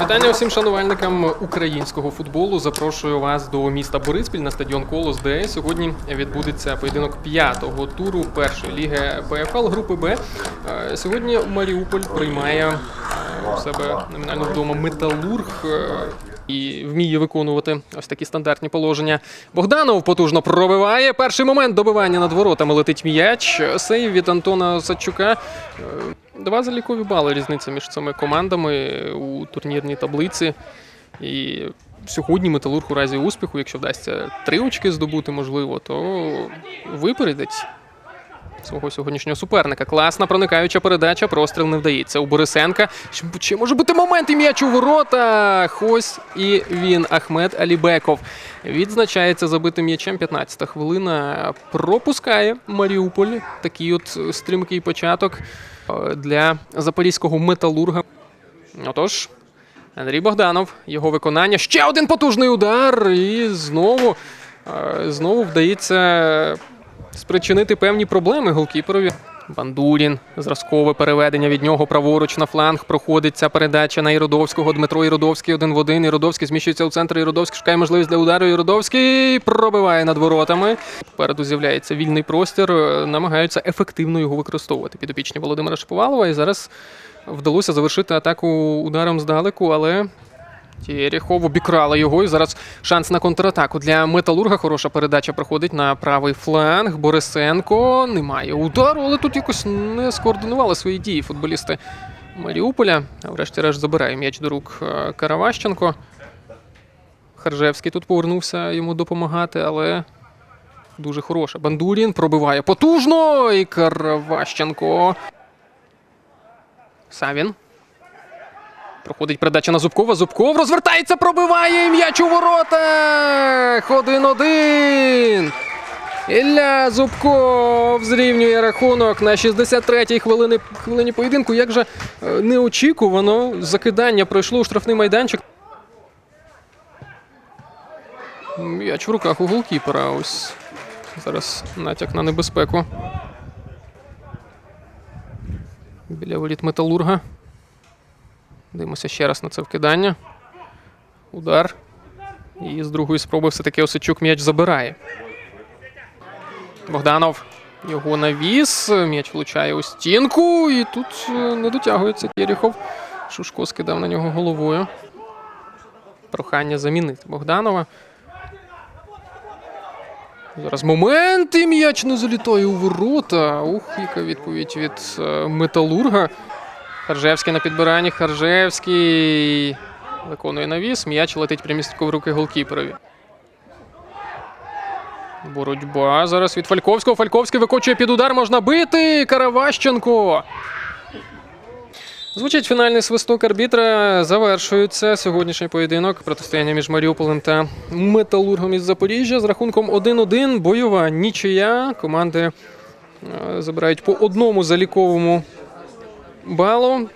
Вітання усім шанувальникам українського футболу. Запрошую вас до міста Бориспіль на стадіон Колос, де сьогодні відбудеться поєдинок п'ятого туру першої ліги ПФЛ групи Б. Е, Сьогодні Маріуполь приймає е, у себе номінально вдома металург. І вміє виконувати ось такі стандартні положення. Богданов потужно пробиває. Перший момент добивання над воротами летить м'яч. Сейв від Антона Садчука. Е, Два залікові бали різниця між цими командами у турнірній таблиці. І сьогодні Металург у разі успіху, якщо вдасться три очки здобути, можливо, то випередить свого сьогоднішнього суперника. Класна проникаюча передача, простріл не вдається. У Борисенка Чи- може бути момент і м'яч у воротах. Ось і він, Ахмед Алібеков. Відзначається забитим м'ячем. 15-та хвилина. Пропускає Маріуполь. Такий от стрімкий початок е, для запорізького металурга. Отож, Андрій Богданов, його виконання. Ще один потужний удар. І знову, е, знову вдається спричинити певні проблеми голкіперові. Бандурін, зразкове переведення від нього праворуч на фланг. Проходить ця передача на Іродовського. Дмитро Іродовський один в один. Іродовський зміщується у центр. Іродовський шукає можливість для удару. Іродовський пробиває над воротами. Попереду з'являється вільний простір. е, Намагаються ефективно його використовувати. Підопічні Володимира Шиповалова. І зараз вдалося завершити атаку ударом здалеку, але Тєрєхов обікрала його. І зараз шанс на контратаку для металурга. Хороша передача проходить на правий фланг. Борисенко немає удару, але тут якось не скоординували свої дії футболісти Маріуполя. А врешті-решт забирає м'яч до рук е, Караващенко. Харжевський тут повернувся йому допомагати, але дуже хороша. Бандурін пробиває потужно. І Караващенко. Савін. Проходить передача на Зубкова. Зубков розвертається, пробиває м'яч у воротах. 1-1. Ілля Зубков зрівнює рахунок на 63-й хвилині, хвилині поєдинку. Як же е, неочікувано закидання пройшло у штрафний майданчик. М'яч в руках у голкіпера. Ось зараз натяк на небезпеку. Біля воріт металурга. Дивимося ще раз на це вкидання. Удар. І з другої спроби все-таки Осичук м'яч забирає. Богданов його навіс. М'яч влучає у стінку. І тут е, не дотягується Кєріхов. Шушко скидав на нього головою. Прохання замінити Богданова. Зараз момент і м'яч не залітає у ворота. Ух, яка відповідь від е, металурга. Харжевський на підбиранні. Харжевський виконує навіс. М'яч летить прямістко в руки голкіперові. Боротьба зараз від Фальковського. Фальковський викочує під удар. Можна бити. Караващенко. Звучить фінальний свисток арбітра. Завершується сьогоднішній поєдинок. Протистояння між Маріуполем та Металургом із Запоріжжя з рахунком 1-1. Бойова нічия. Команди е, забирають по одному заліковому балу.